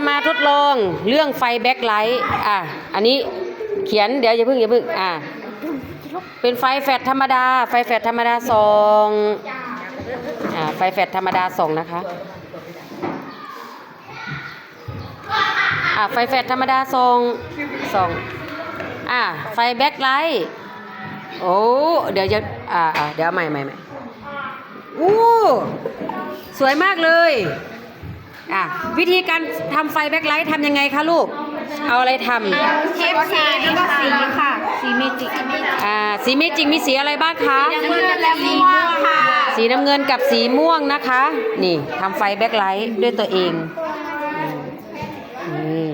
จะมาทดลองเรื่องไฟแบ็คไลท์อะอันนี้เขียนเดี๋ยวอย่าเพิ่งอย่าเพิ่งอะเป็นไฟแฟลชธรรมดา ไฟแฟลชธรรมดาสองอ่าไฟแฟลชธรรมดาสองนะคะอ่าไฟแฟลชธรรมดาสองสองอ่าไฟแบ็คไลท์โอ้เดี๋ยวจะอ่าอ่าเดี๋ยวใหม่ใหม่ใหม่อู้สวยมากเลย อะวิธีการทำไฟแบ็คไลท์ทำยังไงคะลูก เอาอะไรทำเทปสีแล้วก็สีค่ะ สีเมจิกอ่าสีเมจิกมีสีอะไรบ้างคะ น้ำเงินและสีม่วงค่ะ สีน้ำเงินกับสีม่วงนะคะ นี่ทำไฟแบ็คไลท์ด้วยตัวเองอืมนี่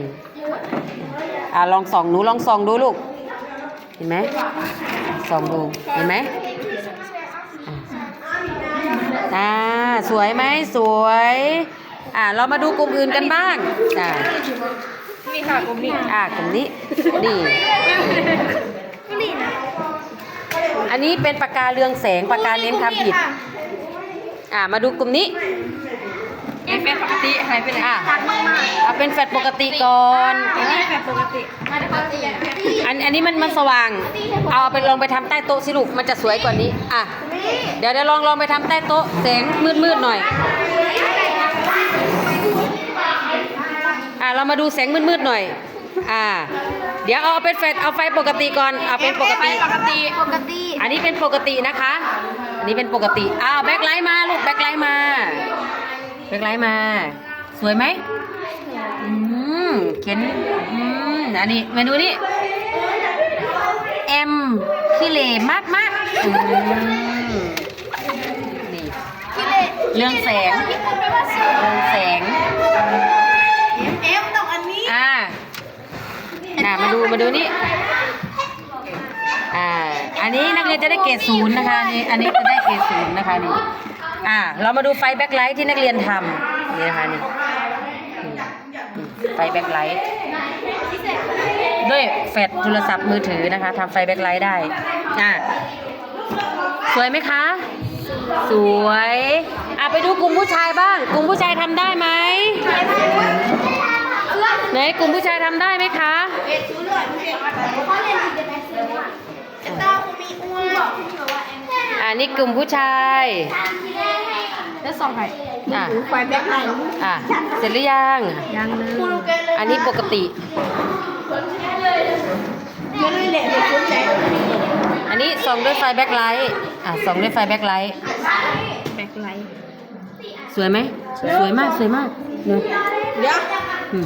อ่าลองส่องหนูลองส่องดูลูก เห็นไหมส่องดูเห็นไหมอ่าสวยไหมสวย อ่าเรามาดูกลุ่มอื่นกันบ้างอ่านี่ค่ะกลมนี่อ่ากลุ่มนี้นี่นี่นะอันนี้เป็นปากกาเรืองแสงปากกาเน้นคำผิด อ่ามาดูกลุ่มนี้เอฟเฟกปกติหายไปไหนอะชัดมากเอาเป็นแฟลชปกติก่อนๆอันนี้แบบปกติมาปกติอันอันนี้มันมันสว่าง เอาไปลองไปทำใต้โต๊ะสิลูกมันจะสวยกว่านี้ อะ เดี๋ยวเดี๋ยวลองลองไปทำใต้โต๊ะแสงมืดมืดๆหน่อย มาดูแสงมืดมืดๆหน่อย อ่า เดี๋ยวเอาเป็นแฟลชเอาไฟปกติก่อนเอาเป็นปกติ ปกติ ปกติ อันนี้เป็นปกตินะคะ อันนี้เป็นปกติ อ้าวแบ็คไลท์มาลูกแบ็คไลท์มา แบ็คไลท์มา สวยไหมอืมเขียนอืมอันนี้มาดูนี่เอ็มขี้เหร่มากมากๆอืมนี่เรื่องแสงญี่ปุ่นแปลว่าสีเรื่องแสง มาดูมาดูนี่อ่าอันนี้นักเรียนจะได้เกรดศูนย์นะคะอันนี้อันนี้จะได้เกรดศูนย์นะคะนี่อ่าเรามาดูไฟแบ็คไลท์ที่นักเรียนทำนี่นะคะนี่นี่นี่ไฟแบ็คไลท์ด้วยแฟลชโทรศัพท์มือถือนะคะทำไฟแบ็คไลท์ได้อ่าสวยไหมคะ สวยอะไปดูกลุ่มผู้ชายบ้าง กลุ่มผู้ชายทำได้ไหม ไหนกลุ่มผู้ชายทำได้ไหมคะเอ็ดชูเลยไม่ใช่เขาเล่นดีเป็นแม็กซ์เลยว่าจะต้องมีอ้วนแบบว่าแอมอ่านี่กลุ่มผู้ชายแล้วสองไข่อะไฟแบ็คไลท์อะเสร็จหรือยังยังเลยคุณลูกเกเลยอันนี้ปกติเยอะเลยแหละเด็กคนใจอันนี้ส่องด้วยไฟแบ็คไลท์อะส่องด้วยไฟแบ็คไลท์แบ็คไลท์สวยไหมสวยมากสวยมากเนอะเดี๋ยวอืม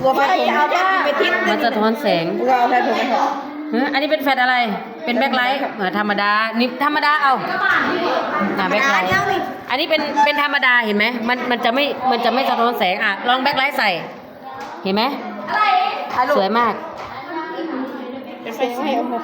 ตัวไปผมเอาว่าไปทิ้งมันจะท้อนแสงเราใช้ผมไหมครับเฮ้ยอันนี้เป็นแฟลชอะไร เป็นแบ็คไลท์เออธรรมดา นี่ธรรมดาเอาอะแบ็คไลท์อันนี้เป็นเป็นธรรมดาเห็นไหม มันมันจะไม่ มันจะไม่สะท้อนแสงอะ ลองแบ็คไลท์ใส่ เห็นไหมสวยมากไฟให้เอาหมด